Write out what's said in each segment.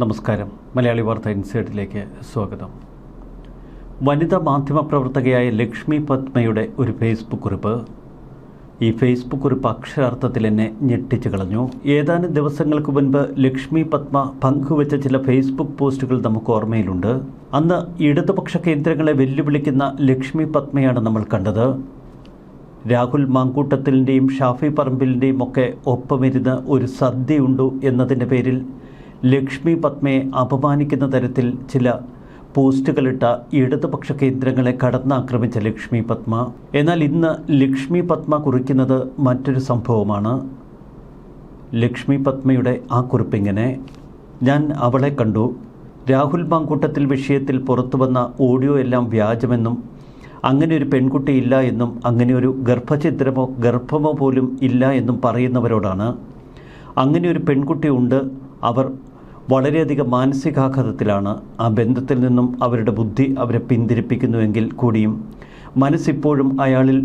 നമസ്കാരം. മലയാളി വാർത്ത ഇൻസൈഡിലേക്ക് സ്വാഗതം. വനിതാ മാധ്യമ പ്രവർത്തകയായ ലക്ഷ്മി പത്മയുടെ ഒരു ഫേസ്ബുക്ക് കുറിപ്പ്. ഈ ഫേസ്ബുക്ക് കുറിപ്പ് അക്ഷരാർത്ഥത്തിൽ എന്നെ ഞെട്ടിച്ചു കളഞ്ഞു. ഏതാനും ദിവസങ്ങൾക്ക് മുൻപ് ലക്ഷ്മി പത്മ പങ്കുവച്ച ചില ഫേസ്ബുക്ക് പോസ്റ്റുകൾ നമുക്ക് ഓർമ്മയിലുണ്ട്. അന്ന് ഇടതുപക്ഷ കേന്ദ്രങ്ങളെ വെല്ലുവിളിക്കുന്ന ലക്ഷ്മി പത്മയാണ് നമ്മൾ കണ്ടത്. രാഹുൽ മാങ്കൂട്ടത്തിലിന്റെയും ഷാഫി പറമ്പിലിന്റെയും ഒക്കെ ഒപ്പമിരുന്ന് ഒരു സദ്യയുണ്ടു എന്നതിന്റെ പേരിൽ ലക്ഷ്മി പത്മയെ അപമാനിക്കുന്ന തരത്തിൽ ചില പോസ്റ്റുകളിട്ട ഇടതുപക്ഷ കേന്ദ്രങ്ങളെ കടന്നാക്രമിച്ച ലക്ഷ്മി പത്മ. എന്നാൽ ഇന്ന് ലക്ഷ്മി പത്മ കുറിക്കുന്നത് മറ്റൊരു സംഭവമാണ്. ലക്ഷ്മി പത്മയുടെ ആ കുറിപ്പിങ്ങനെ ഞാൻ അവളെ കണ്ടു. രാഹുൽ മാങ്കൂട്ടത്തിൽ വിഷയത്തിൽ പുറത്തു വന്ന ഓഡിയോ എല്ലാം വ്യാജമെന്നും അങ്ങനെ ഒരു പെൺകുട്ടി ഇല്ല എന്നും അങ്ങനെ ഒരു ഗർഭഛിദ്രമോ ഗർഭമോ പോലും ഇല്ല എന്നും പറയുന്നവരോടാണ്. അങ്ങനെ ഒരു പെൺകുട്ടി ഉണ്ട് അവർ വളരെയധികം മാനസികാഘാതത്തിലാണ് ആ ബന്ധത്തിൽ നിന്നും അവരുടെ ബുദ്ധി അവരെ പിന്തിരിപ്പിക്കുന്നുവെങ്കിൽ കൂടിയും മനസ്സിപ്പോഴും അയാളിൽ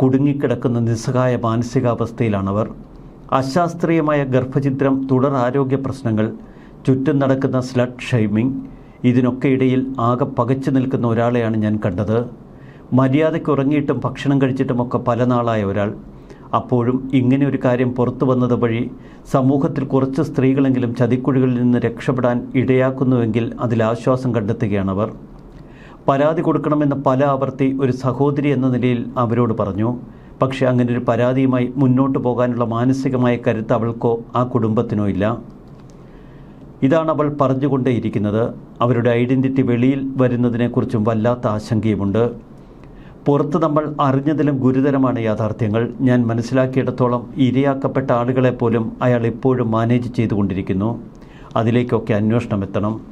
കുടുങ്ങിക്കിടക്കുന്ന നിസ്സഹായ മാനസികാവസ്ഥയിലാണവർ. അശാസ്ത്രീയമായ ഗർഭചിത്രം തുടർ ആരോഗ്യ പ്രശ്നങ്ങൾ ചുറ്റും നടക്കുന്ന സ്ലഡ് ഷൈമിംഗ് ഇതിനൊക്കെ ഇടയിൽ ആകെ പകച്ചു നിൽക്കുന്ന ഒരാളെയാണ് ഞാൻ കണ്ടത്. മര്യാദയ്ക്ക് ഉറങ്ങിയിട്ടും ഭക്ഷണം കഴിച്ചിട്ടുമൊക്കെ പല നാളായ ഒരാൾ അപ്പോഴും ഇങ്ങനെ ഒരു കാര്യം പുറത്തു വന്നത് വഴി സമൂഹത്തിൽ കുറച്ച് സ്ത്രീകളെങ്കിലും ചതിക്കുഴികളിൽ നിന്ന് രക്ഷപ്പെടാൻ ഇടയാക്കുന്നുവെങ്കിൽ അതിൽ ആശ്വാസം കണ്ടെത്തുകയാണവർ പരാതി കൊടുക്കണമെന്ന് പല ആവർത്തി ഒരു സഹോദരി എന്ന നിലയിൽ അവരോട് പറഞ്ഞു പക്ഷേ അങ്ങനെ ഒരു പരാതിയുമായി മുന്നോട്ട് പോകാനുള്ള മാനസികമായ കരുത്ത് അവൾക്കോ ആ കുടുംബത്തിനോ ഇല്ല. ഇതാണ് അവൾ പറഞ്ഞുകൊണ്ടേയിരിക്കുന്നത്. അവരുടെ ഐഡന്റിറ്റി വെളിയിൽ വരുന്നതിനെക്കുറിച്ചും വല്ലാത്ത ആശങ്കയുമുണ്ട്. പുറത്ത് നമ്മൾ അറിഞ്ഞതിലും ഗുരുതരമാണ് യാഥാർത്ഥ്യങ്ങൾ. ഞാൻ മനസ്സിലാക്കിയിടത്തോളം ഇരയാക്കപ്പെട്ട ആളുകളെപ്പോലും അയാൾ ഇപ്പോഴും മാനേജ് ചെയ്തുകൊണ്ടിരിക്കുന്നു. അതിലേക്കൊക്കെ അന്വേഷണം എത്തണം.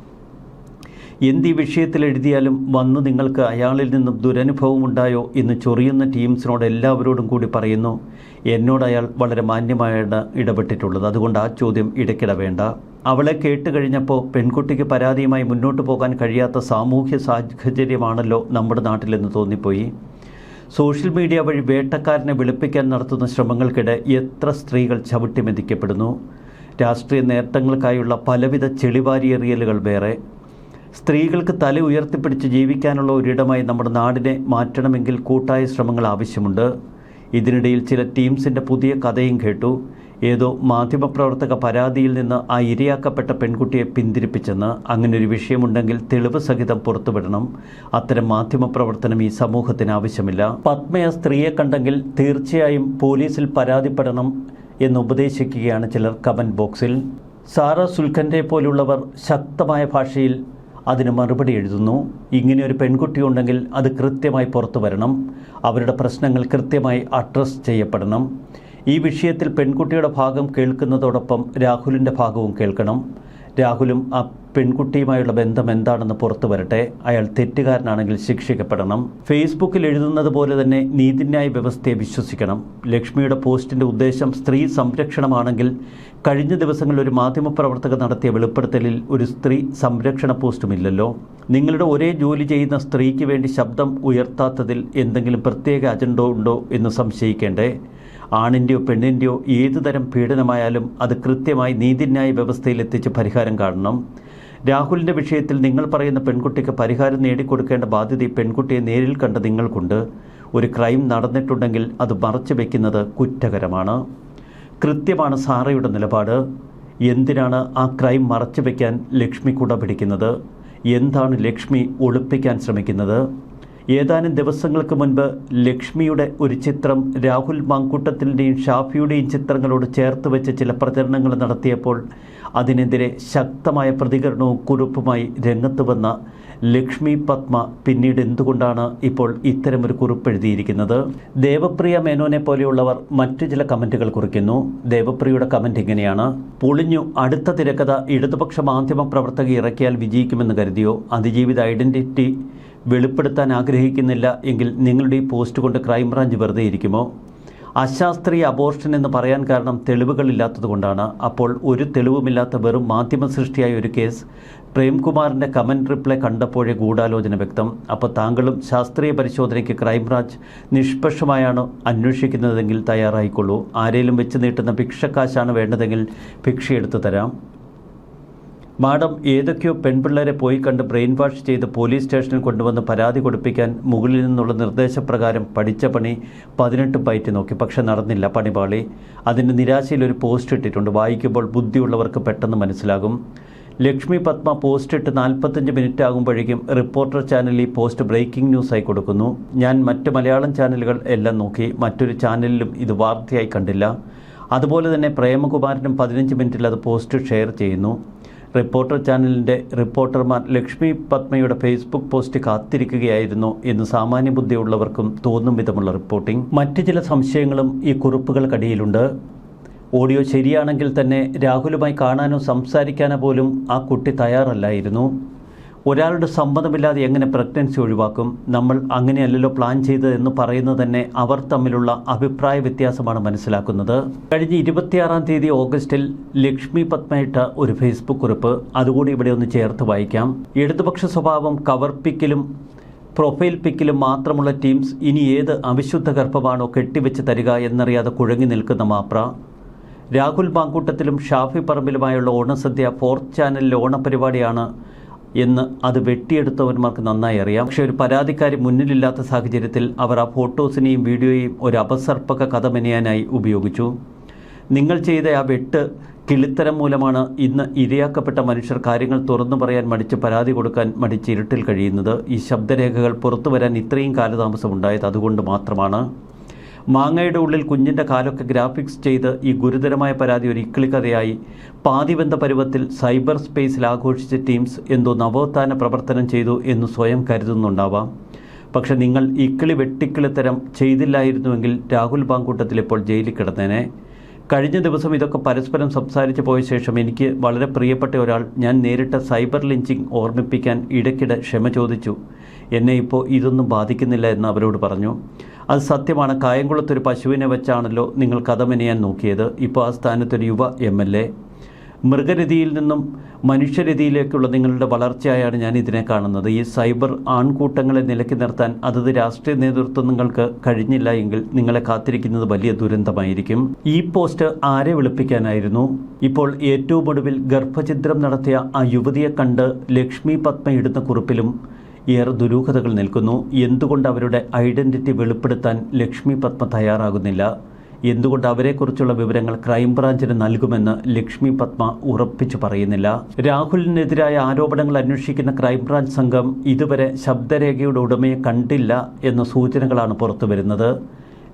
എന്ത് ഈ വിഷയത്തിൽ എഴുതിയാലും വന്ന് നിങ്ങൾക്ക് അയാളിൽ നിന്നും ദുരനുഭവം ഉണ്ടായോ എന്ന് ചൊറിയുന്ന ടീംസിനോട് എല്ലാവരോടും കൂടി പറയുന്നു. എന്നോട് അയാൾ വളരെ മാന്യമായാണ് ഇടപെട്ടിട്ടുള്ളത്. അതുകൊണ്ട് ആ ചോദ്യം ഇടയ്ക്കിട വേണ്ട അവളെ കേട്ട് കഴിഞ്ഞപ്പോൾ പെൺകുട്ടിക്ക് പരാതിയുമായി മുന്നോട്ട് പോകാൻ കഴിയാത്ത സാമൂഹ്യ സാഹചര്യമാണല്ലോ നമ്മുടെ നാട്ടിലെന്ന് തോന്നിപ്പോയി. സോഷ്യൽ മീഡിയ വഴി വേട്ടക്കാരനെ വെളുപ്പിക്കാൻ നടത്തുന്ന ശ്രമങ്ങൾക്കിടെ എത്ര സ്ത്രീകൾ ചവിട്ടിമെതിക്കപ്പെടുന്നു രാഷ്ട്രീയ നേട്ടങ്ങൾക്കായുള്ള പലവിധ ചെളിവാരിയെറിയലുകൾ വേറെ. സ്ത്രീകൾക്ക് തല ഉയർത്തിപ്പിടിച്ച് ജീവിക്കാനുള്ള ഒരിടമായി നമ്മുടെ നാടിനെ മാറ്റണമെങ്കിൽ കൂട്ടായ ശ്രമങ്ങൾ ആവശ്യമുണ്ട്. ഇതിനിടയിൽ ചില ടീംസിന്റെ പുതിയ കഥയും കേട്ടു. ഏതോ മാധ്യമപ്രവർത്തക പരാതിയിൽ നിന്ന് ആ ഇരയാക്കപ്പെട്ട പെൺകുട്ടിയെ പിന്തിരിപ്പിച്ചെന്ന്. അങ്ങനെ ഒരു വിഷയമുണ്ടെങ്കിൽ തെളിവ് സഹിതം പുറത്തുവിടണം. അത്തരം മാധ്യമപ്രവർത്തനം ഈ സമൂഹത്തിന് ആവശ്യമില്ല. പത്മയ സ്ത്രീയെ കണ്ടെങ്കിൽ തീർച്ചയായും പോലീസിൽ പരാതിപ്പെടണം എന്ന് ഉപദേശിക്കുകയാണ് ചിലർ കമന്റ് ബോക്സിൽ. സാറ സുൽഖന്റെ പോലുള്ളവർ ശക്തമായ ഭാഷയിൽ അതിന് മറുപടി എഴുതുന്നു. ഇങ്ങനെ ഒരു പെൺകുട്ടി ഉണ്ടെങ്കിൽ അത് കൃത്യമായി പുറത്തു വരണം. അവരുടെ പ്രശ്നങ്ങൾ കൃത്യമായി അഡ്രസ് ചെയ്യപ്പെടണം. ഈ വിഷയത്തിൽ പെൺകുട്ടിയുടെ ഭാഗം കേൾക്കുന്നതോടൊപ്പം രാഹുലിന്റെ ഭാഗവും കേൾക്കണം. രാഹുലും ആ പെൺകുട്ടിയുമായുള്ള ബന്ധം എന്താണെന്ന് പുറത്തു വരട്ടെ. അയാൾ തെറ്റുകാരനാണെങ്കിൽ ശിക്ഷിക്കപ്പെടണം. ഫേസ്ബുക്കിൽ എഴുതുന്നത് പോലെ തന്നെ നീതിന്യായ വ്യവസ്ഥയെ വിശ്വസിക്കണം. ലക്ഷ്മിയുടെ പോസ്റ്റിന്റെ ഉദ്ദേശം സ്ത്രീ സംരക്ഷണമാണെങ്കിൽ കഴിഞ്ഞ ദിവസങ്ങളിൽ ഒരു മാധ്യമപ്രവർത്തക നടത്തിയ വെളിപ്പെടുത്തലിൽ ഒരു സ്ത്രീ സംരക്ഷണ പോസ്റ്റുമില്ലല്ലോ. നിങ്ങളുടെ ഒരേ ജോലി ചെയ്യുന്ന സ്ത്രീക്ക് വേണ്ടി ശബ്ദം ഉയർത്താത്തതിൽ എന്തെങ്കിലും പ്രത്യേക അജണ്ട ഉണ്ടോ എന്ന് സംശയിക്കേണ്ടേ? ആണിന്റെയോ പെണ്ണിന്റെയോ ഏതുതരം പീഡനമായാലും അത് കൃത്യമായി നീതിന്യായ വ്യവസ്ഥയിൽ എത്തിച്ച് പരിഹാരം കാണണം. രാഹുലിന്റെ വിഷയത്തിൽ നിങ്ങൾ പറയുന്ന പെൺകുട്ടിക്ക് പരിഹാരം നേടിക്കൊടുക്കേണ്ട ബാധ്യത ഈ പെൺകുട്ടിയെ നേരിൽ കണ്ട നിങ്ങൾക്കുണ്ട്. ഒരു ക്രൈം നടന്നിട്ടുണ്ടെങ്കിൽ അത് മറച്ചു വയ്ക്കുന്നത് കുറ്റകരമാണ്. കൃത്യമാണ് സാറയുടെ നിലപാട്. എന്തിനാണ് ആ ക്രൈം മറച്ചു വയ്ക്കാൻ ലക്ഷ്മി കുട പിടിക്കുന്നത്? എന്താണ് ലക്ഷ്മി ഒളിപ്പിക്കാൻ ശ്രമിക്കുന്നത്? ഏതാനും ദിവസങ്ങൾക്ക് മുൻപ് ലക്ഷ്മിയുടെ ഒരു ചിത്രം രാഹുൽ മാങ്കൂട്ടത്തിന്റെയും ഷാഫിയുടെയും ചിത്രങ്ങളോട് ചേർത്ത് വെച്ച് ചില പ്രചരണങ്ങൾ നടത്തിയപ്പോൾ അതിനെതിരെ ശക്തമായ പ്രതികരണവും കുറിപ്പുമായി രംഗത്ത് വന്ന ലക്ഷ്മി പത്മ പിന്നീട് എന്തുകൊണ്ടാണ് ഇപ്പോൾ ഇത്തരമൊരു കുറിപ്പ് എഴുതിയിരിക്കുന്നത്? ദേവപ്രിയ മേനോനെ പോലെയുള്ളവർ മറ്റു ചില കമന്റുകൾ കുറിക്കുന്നു. ദേവപ്രിയയുടെ കമന്റ് ഇങ്ങനെയാണ്. പൊളിഞ്ഞു അടുത്ത തിരക്കഥ ഇടതുപക്ഷ മാധ്യമ പ്രവർത്തക ഇറക്കിയാൽ വിജയിക്കുമെന്ന് കരുതിയോ? അതിജീവിത ഐഡന്റിറ്റി വെളിപ്പെടുത്താൻ ആഗ്രഹിക്കുന്നില്ല എങ്കിൽ നിങ്ങളുടെ ഈ പോസ്റ്റ് കൊണ്ട് ക്രൈംബ്രാഞ്ച് വെറുതെ ഇരിക്കുമോ? അശാസ്ത്രീയ അബോർഷൻ എന്ന് പറയാൻ കാരണം തെളിവുകളില്ലാത്തതുകൊണ്ടാണ് അപ്പോൾ ഒരു തെളിവുമില്ലാത്ത വെറും മാധ്യമ സൃഷ്ടിയായ ഒരു കേസ് പ്രേംകുമാറിന്റെ കമന്റ് റിപ്ലൈ കണ്ടപ്പോഴേ ഗൂഢാലോചന വ്യക്തം. അപ്പോൾ താങ്കളും ശാസ്ത്രീയ പരിശോധനയ്ക്ക് ക്രൈംബ്രാഞ്ച് നിഷ്പക്ഷമായാണ് അന്വേഷിക്കുന്നതെങ്കിൽ തയ്യാറായിക്കൊള്ളൂ. ആരെയും വെച്ച് നീട്ടുന്ന ഭിക്ഷക്കാശാണ് വേണ്ടതെങ്കിൽ ഭിക്ഷയെടുത്തു തരാം. മാഡം ഏതൊക്കെയോ പെൺപിള്ളേരെ പോയി കണ്ട് ബ്രെയിൻ വാഷ് ചെയ്ത് പോലീസ് സ്റ്റേഷനിൽ കൊണ്ടുവന്ന് പരാതി കൊടുപ്പിക്കാൻ മുകളിൽ നിന്നുള്ള നിർദ്ദേശപ്രകാരം പഠിച്ച പണി പതിനെട്ട് ബൈറ്റ് നോക്കി. പക്ഷെ നടന്നില്ല പണിപാളി അതിന്റെ നിരാശയിൽ ഒരു പോസ്റ്റ് ഇട്ടിട്ടുണ്ട്. വായിക്കുമ്പോൾ ബുദ്ധിയുള്ളവർക്ക് പെട്ടെന്ന് മനസ്സിലാകും. ലക്ഷ്മി പത്മ പോസ്റ്റ് ഇട്ട് നാൽപ്പത്തഞ്ച് മിനിറ്റ് ആകുമ്പോഴേക്കും റിപ്പോർട്ടർ ചാനൽ ഈ പോസ്റ്റ് ബ്രേക്കിംഗ് ന്യൂസായി കൊടുക്കുന്നു. ഞാൻ മറ്റ് മലയാളം ചാനലുകൾ എല്ലാം നോക്കി. മറ്റൊരു ചാനലിലും ഇത് വാർത്തയായി കണ്ടില്ല. അതുപോലെ തന്നെ പ്രേമകുമാരനും പതിനഞ്ച് മിനിറ്റിൽ അത് പോസ്റ്റ് ഷെയർ ചെയ്യുന്നു. റിപ്പോർട്ടർ ചാനലിന്റെ റിപ്പോർട്ടർമാർ ലക്ഷ്മി പത്മയുടെ ഫേസ്ബുക്ക് പോസ്റ്റ് കാത്തിരിക്കുകയായിരുന്നു എന്ന് സാമാന്യ ബുദ്ധിയുള്ളവർക്കും തോന്നും വിധമുള്ള റിപ്പോർട്ടിംഗ്. മറ്റ് ചില സംശയങ്ങളും ഈ കുറിപ്പുകൾക്കടിയിലുണ്ട് ഓഡിയോ ശരിയാണെങ്കിൽ തന്നെ രാഹുലുമായി കാണാനോ സംസാരിക്കാനോ പോലും ആ കുട്ടി തയ്യാറല്ലായിരുന്നു. ഒരാളുടെ സമ്മതമില്ലാതെ എങ്ങനെ പ്രഗ്നൻസി ഒഴിവാക്കും? നമ്മൾ അങ്ങനെയല്ലല്ലോ പ്ലാൻ ചെയ്തത് എന്ന് പറയുന്നത് തന്നെ അവർ തമ്മിലുള്ള അഭിപ്രായ വ്യത്യാസമാണ് മനസ്സിലാക്കുന്നത്. കഴിഞ്ഞ ഇരുപത്തിയാറാം തീയതി ഓഗസ്റ്റിൽ ലക്ഷ്മി പത്മയിട്ട ഒരു ഫേസ്ബുക്ക് കുറിപ്പ്. അതുകൂടി ഇവിടെ ഒന്ന് ചേർത്ത് വായിക്കാം. ഇടതുപക്ഷ സ്വഭാവം കവർ പിക്കിലും പ്രൊഫൈൽ പിക്കിലും മാത്രമുള്ള ടീംസ് ഇനി ഏത് അവിശുദ്ധ ഗർഭമാണോ കെട്ടിവെച്ച് തരിക എന്നറിയാതെ കുഴങ്ങി നിൽക്കുന്ന മാപ്ര. രാഹുൽ മാങ്കൂട്ടത്തിലും ഷാഫി പറമ്പിലുമായുള്ള ഓണസദ്യ ഫോർത്ത് ചാനലിലെ ഓണപരിപാടിയാണ് എന്ന് അത് വെട്ടിയെടുത്തവന്മാർക്ക് നന്നായി അറിയാം. പക്ഷേ ഒരു പരാതിക്കാരി മുന്നിലില്ലാത്ത സാഹചര്യത്തിൽ അവർ ആ ഫോട്ടോസിനെയും വീഡിയോയും ഒരു അപസർപ്പക കഥ മെനയാനായി ഉപയോഗിച്ചു. നിങ്ങൾ ചെയ്ത ആ വെട്ട് കിളിത്തരം മൂലമാണ് ഇന്ന് ഇരയാക്കപ്പെട്ട മനുഷ്യർ കാര്യങ്ങൾ തുറന്നു പറയാൻ മടിച്ച് പരാതി കൊടുക്കാൻ മടിച്ച് ഇരുട്ടിൽ കഴിയുന്നത്. ഈ ശബ്ദരേഖകൾ പുറത്തു വരാൻ ഇത്രയും കാലതാമസം ഉണ്ടായത് അതുകൊണ്ട് മാത്രമാണ്. മാങ്ങയുടെ ഉള്ളിൽ കുഞ്ഞിന്റെ കാലൊക്കെ ഗ്രാഫിക്സ് ചെയ്ത് ഈ ഗുരുതരമായ പരാതി ഒരു ഇക്കിളിക്കഥയായി. പാതിബന്ധ പരുവത്തിൽ സൈബർ സ്പേസിൽ ആഘോഷിച്ച ടീംസ് എന്തോ നവോത്ഥാന പ്രവർത്തനം ചെയ്തു എന്ന് സ്വയം കരുതുന്നുണ്ടാവാം. പക്ഷെ നിങ്ങൾ ഇക്കിളി വെട്ടിക്കിളിത്തരം ചെയ്തില്ലായിരുന്നുവെങ്കിൽ രാഹുൽ ബാങ്കൂട്ടത്തിൽ ഇപ്പോൾ ജയിലിൽ കിടന്നേനെ. കഴിഞ്ഞ ദിവസം ഇതൊക്കെ പരസ്പരം സംസാരിച്ചു പോയ ശേഷം എനിക്ക് വളരെ പ്രിയപ്പെട്ട ഒരാൾ ഞാൻ നേരിട്ട സൈബർ ലിഞ്ചിങ് ഓർമ്മിപ്പിക്കാൻ ഇടയ്ക്കിടെ ക്ഷമ ചോദിച്ചു. എന്നെ ഇപ്പോൾ ഇതൊന്നും ബാധിക്കുന്നില്ല എന്ന് അവരോട് പറഞ്ഞു. അത് സത്യമാണ്. കായംകുളത്തൊരു പശുവിനെ വെച്ചാണല്ലോ നിങ്ങൾ കഥ നോക്കിയത്. ഇപ്പോൾ ആ സ്ഥാനത്തൊരു യുവ എം എൽ എ. മൃഗരതിയിൽ നിന്നും മനുഷ്യരതിയിലേക്കുള്ള നിങ്ങളുടെ വളർച്ചയായാണ് ഞാൻ ഇതിനെ കാണുന്നത്. ഈ സൈബർ ആൺകൂട്ടങ്ങളെ നിലക്കി നിർത്താൻ അതത് രാഷ്ട്രീയ നേതൃത്വം നിങ്ങൾക്ക് കഴിഞ്ഞില്ല എങ്കിൽ നിങ്ങളെ കാത്തിരിക്കുന്നത് വലിയ ദുരന്തമായിരിക്കും. ഈ പോസ്റ്റ് ആരെ വിളിപ്പിക്കാനായിരുന്നു? ഇപ്പോൾ ഏറ്റവും ഒടുവിൽ ഗർഭഛിദ്രം നടത്തിയ ആ യുവതിയെ കണ്ട് ലക്ഷ്മി പത്മ ഇടുന്ന കുറിപ്പിലും ഏറെ ദുരൂഹതകൾ നിൽക്കുന്നു. എന്തുകൊണ്ട് അവരുടെ ഐഡന്റിറ്റി വെളിപ്പെടുത്താൻ ലക്ഷ്മി പത്മ തയ്യാറാകുന്നില്ല? എന്തുകൊണ്ട് അവരെക്കുറിച്ചുള്ള വിവരങ്ങൾ ക്രൈംബ്രാഞ്ചിന് നൽകുമെന്ന് ലക്ഷ്മി പത്മ ഉറപ്പിച്ചു പറയുന്നില്ല. രാഹുലിനെതിരായ ആരോപണങ്ങൾ അന്വേഷിക്കുന്ന ക്രൈംബ്രാഞ്ച് സംഘം ഇതുവരെ ശബ്ദരേഖയുടെ ഉടമയെ കണ്ടില്ല എന്ന സൂചനകളാണ് പുറത്തുവരുന്നത്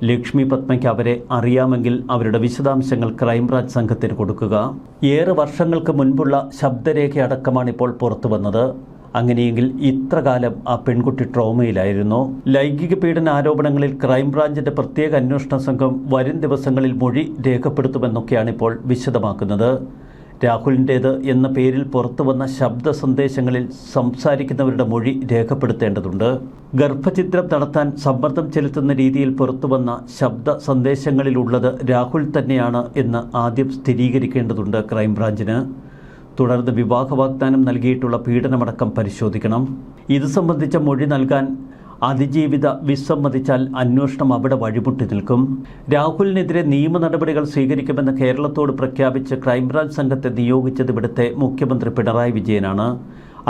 ലക്ഷ്മി പത്മയ്ക്ക് അവരെ അറിയാമെങ്കിൽ അവരുടെ വിശദാംശങ്ങൾ ക്രൈംബ്രാഞ്ച് സംഘത്തിന് കൊടുക്കുക. ഏറെ വർഷങ്ങൾക്ക് മുൻപുള്ള ശബ്ദരേഖയടക്കമാണ് ഇപ്പോൾ പുറത്തു വന്നത്. അങ്ങനെയെങ്കിൽ ഇത്രകാലം ആ പെൺകുട്ടി ട്രോമയിലായിരുന്നു? ലൈംഗിക പീഡന ആരോപണങ്ങളിൽ ക്രൈംബ്രാഞ്ചിന്റെ പ്രത്യേക അന്വേഷണ സംഘം വരും ദിവസങ്ങളിൽ മൊഴി രേഖപ്പെടുത്തുമെന്നൊക്കെയാണ് ഇപ്പോൾ വിശദമാക്കുന്നത്. രാഹുലിന്റേത് എന്ന പേരിൽ പുറത്തു വന്ന ശബ്ദ സന്ദേശങ്ങളിൽ സംസാരിക്കുന്നവരുടെ മൊഴി രേഖപ്പെടുത്തേണ്ടതുണ്ട്. ഗർഭചിത്രം നടത്താൻ സമ്മർദ്ദം ചെലുത്തുന്ന രീതിയിൽ പുറത്തു വന്ന ശബ്ദ സന്ദേശങ്ങളിലുള്ളത് രാഹുൽ തന്നെയാണ് എന്ന് ആദ്യം സ്ഥിരീകരിക്കേണ്ടതുണ്ട് ക്രൈംബ്രാഞ്ചിന്. തുടർന്ന് വിവാഹ വാഗ്ദാനം നൽകിയിട്ടുള്ള പീഡനമടക്കം പരിശോധിക്കണം. ഇത് സംബന്ധിച്ച മൊഴി നൽകാൻ അതിജീവിത വിസമ്മതിച്ചാൽ അന്വേഷണം അവിടെ വഴിമുട്ടി നിൽക്കും. രാഹുലിനെതിരെ നിയമ നടപടികൾ സ്വീകരിക്കുമെന്ന് കേരളത്തോട് പ്രഖ്യാപിച്ച് ക്രൈംബ്രാഞ്ച് സംഘത്തെ നിയോഗിച്ചത് ഇവിടുത്തെ മുഖ്യമന്ത്രി പിണറായി വിജയനാണ്.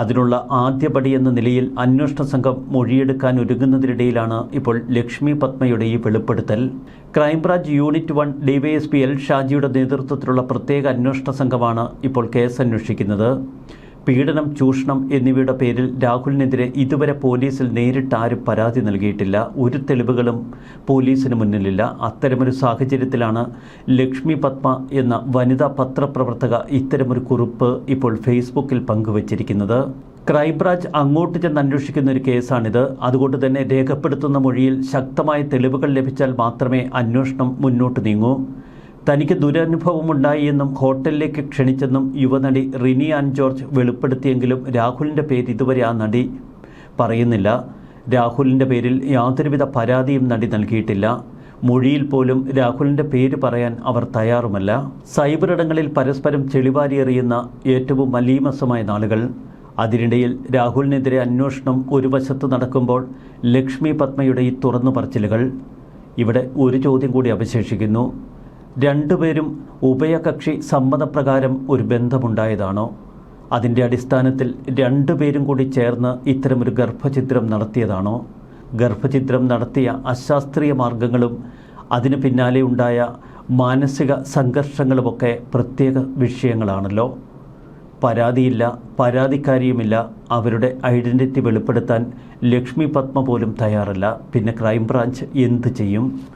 അതിനുള്ള ആദ്യപടി എന്ന നിലയിൽ അന്വേഷണ സംഘം മൊഴിയെടുക്കാൻ ഒരുങ്ങുന്നതിനിടയിലാണ് ഇപ്പോൾ ലക്ഷ്മി പത്മയുടെ ഈ വെളിപ്പെടുത്തൽ. Crime branch unit one DYSP L ഷാജിയുടെ നേതൃത്വത്തിലുള്ള പ്രത്യേക അന്വേഷണ സംഘമാണ് ഇപ്പോൾ കേസ് അന്വേഷിക്കുന്നത്. പീഡനം ചൂഷണം എന്നിവയുടെ പേരിൽ രാഹുലിനെതിരെ ഇതുവരെ പോലീസിൽ നേരിട്ടാരും പരാതി നൽകിയിട്ടില്ല. ഒരു തെളിവുകളും പോലീസിന് മുന്നിലില്ല. അത്തരമൊരു സാഹചര്യത്തിലാണ് ലക്ഷ്മി പത്മ എന്ന വനിതാ പത്രപ്രവർത്തക ഇത്തരമൊരു കുറിപ്പ് ഇപ്പോൾ ഫേസ്ബുക്കിൽ പങ്കുവച്ചിരിക്കുന്നത്. ക്രൈംബ്രാഞ്ച് അങ്ങോട്ട് ചെന്ന് അന്വേഷിക്കുന്ന ഒരു കേസാണിത്. അതുകൊണ്ട് തന്നെ രേഖപ്പെടുത്തുന്ന മൊഴിയിൽ ശക്തമായ തെളിവുകൾ ലഭിച്ചാൽ മാത്രമേ അന്വേഷണം മുന്നോട്ട് നീങ്ങൂ. തനിക്ക് ദുരനുഭവമുണ്ടായി എന്നും ഹോട്ടലിലേക്ക് ക്ഷണിച്ചെന്നും യുവനടി റിനി ആൻ ജോർജ് വെളിപ്പെടുത്തിയെങ്കിലും രാഹുലിന്റെ പേര് ഇതുവരെ ആ നടി പറയുന്നില്ല. രാഹുലിന്റെ പേരിൽ യാതൊരുവിധ പരാതിയും നടി നൽകിയിട്ടില്ല. മൊഴിയിൽ പോലും രാഹുലിന്റെ പേര് പറയാൻ അവർ തയ്യാറുമല്ല. സൈബർ ഇടങ്ങളിൽ പരസ്പരം ചെളിവാരിയെറിയുന്ന ഏറ്റവും മലീമസമായ നാളുകൾ. അതിനിടയിൽ രാഹുലിനെതിരെ അന്വേഷണം ഒരു വശത്ത് നടക്കുമ്പോൾ ലക്ഷ്മി പത്മയുടെ ഈ തുറന്നു പറച്ചിലുകൾ. ഇവിടെ ഒരു ചോദ്യം കൂടി അവശേഷിക്കുന്നു. രണ്ടുപേരും ഉഭയകക്ഷി സമ്മതപ്രകാരം ഒരു ബന്ധമുണ്ടായതാണോ? അതിന്റെ അടിസ്ഥാനത്തിൽ രണ്ടുപേരും കൂടി ചേർന്ന് ഇത്തരമൊരു ഗർഭചിത്രം നടത്തിയതാണോ? ഗർഭചിത്രം നടത്തിയ അശാസ്ത്രീയ മാർഗങ്ങളും അതിന് പിന്നാലെ ഉണ്ടായ മാനസിക സംഘർഷങ്ങളുമൊക്കെ പ്രത്യേക വിഷയങ്ങളാണല്ലോ. പരാതിയില്ല പരാതിക്കാരിയുമില്ല അവരുടെ ഐഡന്റിറ്റി വെളിപ്പെടുത്താൻ ലക്ഷ്മി പത്മ പോലും തയ്യാറല്ല. പിന്നെ ക്രൈംബ്രാഞ്ച് എന്ത് ചെയ്യും?